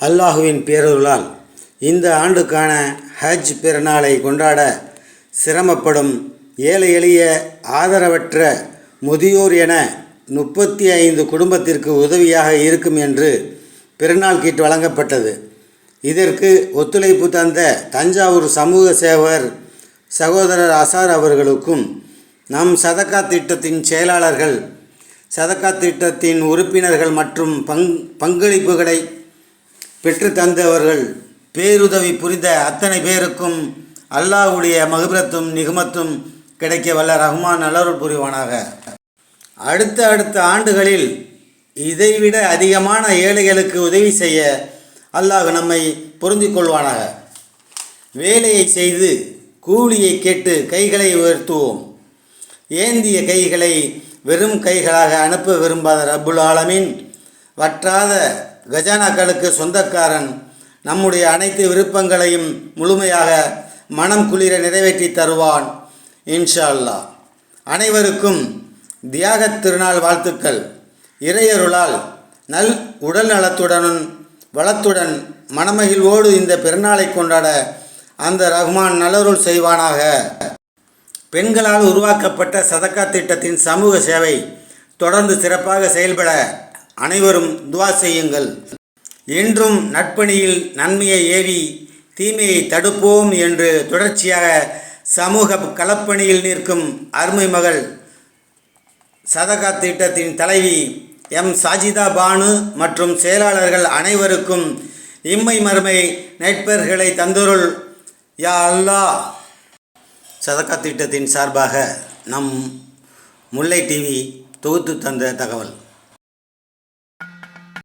அல்லாஹுவின் பேரருளால் இந்த ஆண்டுக்கான ஹஜ் பெருநாளை கொண்டாட சிரமப்படும் ஏழை எளிய ஆதரவற்ற முதியோர் என முப்பத்தி ஐந்து குடும்பத்திற்கு உதவியாக இருக்கும் என்று பெருநாள் கீட் வழங்கப்பட்டது. இதற்கு ஒத்துழைப்பு தந்த தஞ்சாவூர் சமூக சேவகர் சகோதரர் அசார் அவர்களுக்கும் நம் சதக்கா திட்டத்தின் செயலாளர்கள் சதக்கா திட்டத்தின் உறுப்பினர்கள் மற்றும் பங் பங்களிப்புகளை பெற்று தந்தவர்கள் பேருதவி புரிந்த அத்தனை பேருக்கும் அல்லாஹ்வுடைய மகிபரத்தும் நிகமத்தும் கிடைக்க வல்ல ரஹ்மான் நல்லருள் புரிவானாக. அடுத்த அடுத்த ஆண்டுகளில் இதைவிட அதிகமான ஏழைகளுக்கு உதவி செய்ய அல்லாஹ் நம்மை பொருந்திக் கொள்வானாக. வேலையை செய்து கூலியை கேட்டு கைகளை உயர்த்துவோம். ஏந்திய கைகளை வெறும் கைகளாக அனுப்ப விரும்பாத ரபுல் ஆலமின் வற்றாத கஜானாக்களுக்கு சொந்தக்காரன். நம்முடைய அனைத்து விருப்பங்களையும் முழுமையாக மனம் குளிர நிறைவேற்றி தருவான். இன்ஷா அல்லாஹ் அனைவருக்கும் தியாகத் திருநாள் வாழ்த்துக்கள். இறையருளால் நல் உடல் நலத்துடனும் வளத்துடன் மனமகிழ்வோடு இந்த பெருநாளை கொண்டாட அந்த ரஹ்மான் நல்லருள் செய்வானாக. பெண்களால் உருவாக்கப்பட்ட சதக்கா திட்டத்தின் சமூக சேவை தொடர்ந்து சிறப்பாக செயல்பட அனைவரும் துவா செய்யுங்கள். இன்றும் நட்பணியில் நன்மையை ஏவி தீமையை தடுப்போம் என்று தொடர்ச்சியாக சமூக களப்பணியில் நிற்கும் அருமை மகள் சதகா திட்டத்தின் தலைவி எம் சாஜிதா பானு மற்றும் செயலாளர்கள் அனைவருக்கும் இம்மை மறுமை நட்பர்களை தந்தொருள். யா அல்லாஹ். சதக்கா திட்டத்தின் சார்பாக நம் முல்லை டிவி தொகுத்து தந்த தகவல்.